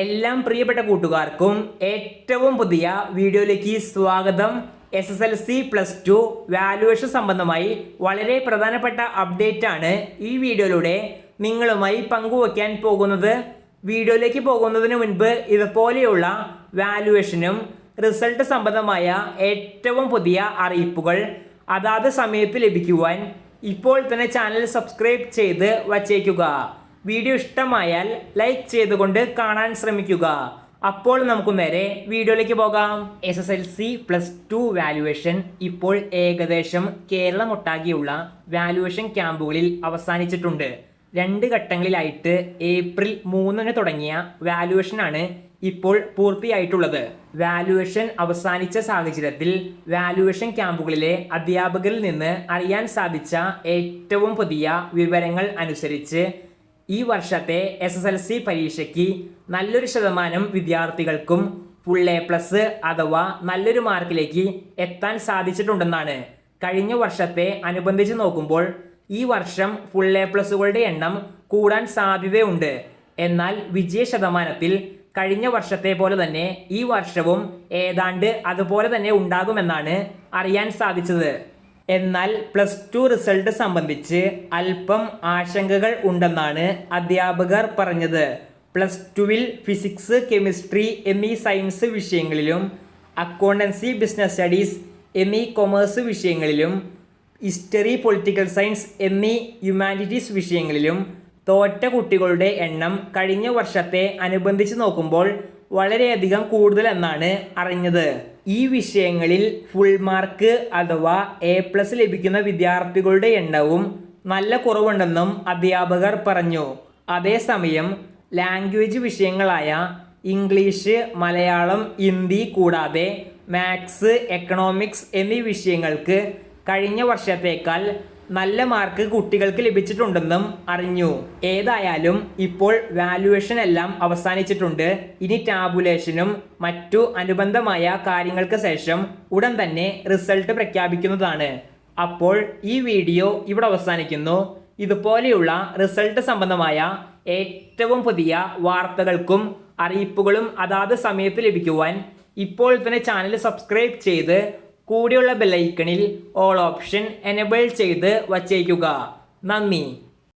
എല്ലാം പ്രിയപ്പെട്ട കൂട്ടുകാർക്കും ഏറ്റവും പുതിയ വീഡിയോയിലേക്ക് സ്വാഗതം. S S L C plus two valuation സംബന്ധമായി വളരെ പ്രധാനപ്പെട്ട അപ്ഡേറ്റ് ആണ് ഈ വീഡിയോയിലൂടെ നിങ്ങളുമായി പങ്കുവയ്ക്കാൻ പോകുന്നത്. വീഡിയോയിലേക്ക് പോകുന്നതിന് മുൻപ് ഇതുപോലെയുള്ള വാലുവേഷനും റിസൾട്ട് സംബന്ധമായ ഏറ്റവും പുതിയ അറിയിപ്പുകൾ അതാത് സമയത്ത് ലഭിക്കുവാൻ ഇപ്പോൾ തന്നെ ചാനൽ സബ്സ്ക്രൈബ് ചെയ്ത് വച്ചേക്കുക. വീഡിയോ ഇഷ്ടമായാൽ ലൈക്ക് ചെയ്തുകൊണ്ട് കാണാൻ ശ്രമിക്കുക. അപ്പോൾ നമുക്ക് നേരെ വീഡിയോയിലേക്ക് പോകാം. S S L C plus two valuation ഇപ്പോൾ ഏകദേശം കേരളമൊട്ടാകെയുള്ള വാല്യുവേഷൻ ക്യാമ്പുകളിൽ അവസാനിച്ചിട്ടുണ്ട്. രണ്ട് ഘട്ടങ്ങളിലായിട്ട് ഏപ്രിൽ മൂന്നിന് തുടങ്ങിയ വാല്യുവേഷനാണ് ഇപ്പോൾ പൂർത്തിയായിട്ടുള്ളത്. വാല്യുവേഷൻ അവസാനിച്ച സാഹചര്യത്തിൽ വാല്യുവേഷൻ ക്യാമ്പുകളിലെ അധ്യാപകരിൽ നിന്ന് അറിയാൻ സാധിച്ച ഏറ്റവും പുതിയ വിവരങ്ങൾ അനുസരിച്ച് ഈ വർഷത്തെ എസ് എസ് എൽ സി പരീക്ഷയ്ക്ക് നല്ലൊരു ശതമാനം വിദ്യാർത്ഥികൾക്കും ഫുൾ എ പ്ലസ് അഥവാ നല്ലൊരു മാർക്കിലേക്ക് എത്താൻ സാധിച്ചിട്ടുണ്ടെന്നാണ് കഴിഞ്ഞ വർഷത്തെ അനുബന്ധിച്ച് നോക്കുമ്പോൾ ഈ വർഷം ഫുൾ എ പ്ലസുകളുടെ എണ്ണം കൂടാൻ സാധ്യതയുണ്ട്. എന്നാൽ വിജയ ശതമാനത്തിൽ കഴിഞ്ഞ വർഷത്തെ പോലെ തന്നെ ഈ വർഷവും ഏതാണ്ട് അതുപോലെ തന്നെ ഉണ്ടാകുമെന്നാണ് അറിയാൻ സാധിച്ചത്. എന്നാൽ പ്ലസ് ടു റിസൾട്ട് സംബന്ധിച്ച് അല്പം ആശങ്കകൾ ഉണ്ടെന്നാണ് അധ്യാപകർ പറഞ്ഞത്. പ്ലസ് ടുവിൽ ഫിസിക്സ് കെമിസ്ട്രി എന്നീ സയൻസ് വിഷയങ്ങളിലും അക്കൗണ്ടൻസി ബിസിനസ് സ്റ്റഡീസ് എന്നീ കൊമേഴ്സ് വിഷയങ്ങളിലും ഹിസ്റ്ററി പൊളിറ്റിക്കൽ സയൻസ് എന്നീ ഹ്യൂമാനിറ്റീസ് വിഷയങ്ങളിലും തോറ്റ കുട്ടികളുടെ എണ്ണം കഴിഞ്ഞ വർഷത്തെ അനുബന്ധിച്ച് നോക്കുമ്പോൾ വളരെയധികം കൂടുതൽ എന്നാണ് അറിഞ്ഞത്. ഈ വിഷയങ്ങളിൽ ഫുൾ മാർക്ക് അഥവാ എ പ്ലസ് ലഭിക്കുന്ന വിദ്യാർത്ഥികളുടെ എണ്ണവും നല്ല കുറവുണ്ടെന്നും അധ്യാപകർ പറഞ്ഞു. അതേസമയം ലാംഗ്വേജ് വിഷയങ്ങളായ ഇംഗ്ലീഷ് മലയാളം ഹിന്ദി കൂടാതെ മാത്സ് എക്കണോമിക്സ് എന്നീ വിഷയങ്ങൾക്ക് കഴിഞ്ഞ വർഷത്തേക്കാൾ നല്ല മാർക്ക് കുട്ടികൾക്ക് ലഭിച്ചിട്ടുണ്ടെന്നും അറിഞ്ഞു. ഏതായാലും ഇപ്പോൾ വാല്യുവേഷൻ എല്ലാം അവസാനിച്ചിട്ടുണ്ട്. ഇനി ടാബുലേഷനും മറ്റു അനുബന്ധമായ കാര്യങ്ങൾക്ക് ശേഷം ഉടൻ തന്നെ റിസൾട്ട് പ്രഖ്യാപിക്കുന്നതാണ്. അപ്പോൾ ഈ വീഡിയോ ഇവിടെ അവസാനിക്കുന്നു. ഇതുപോലെയുള്ള റിസൾട്ട് സംബന്ധമായ ഏറ്റവും പുതിയ വാർത്തകൾക്കും അറിയിപ്പുകളും അതാത് സമയത്ത് ലഭിക്കുവാൻ ഇപ്പോൾ തന്നെ ചാനൽ സബ്സ്ക്രൈബ് ചെയ്ത് കൂടിയുള്ള ബെല്ലൈക്കണിൽ ഓൾ ഓപ്ഷൻ എനബിൾ ചെയ്ത് വച്ചേക്കുക. നന്ദി.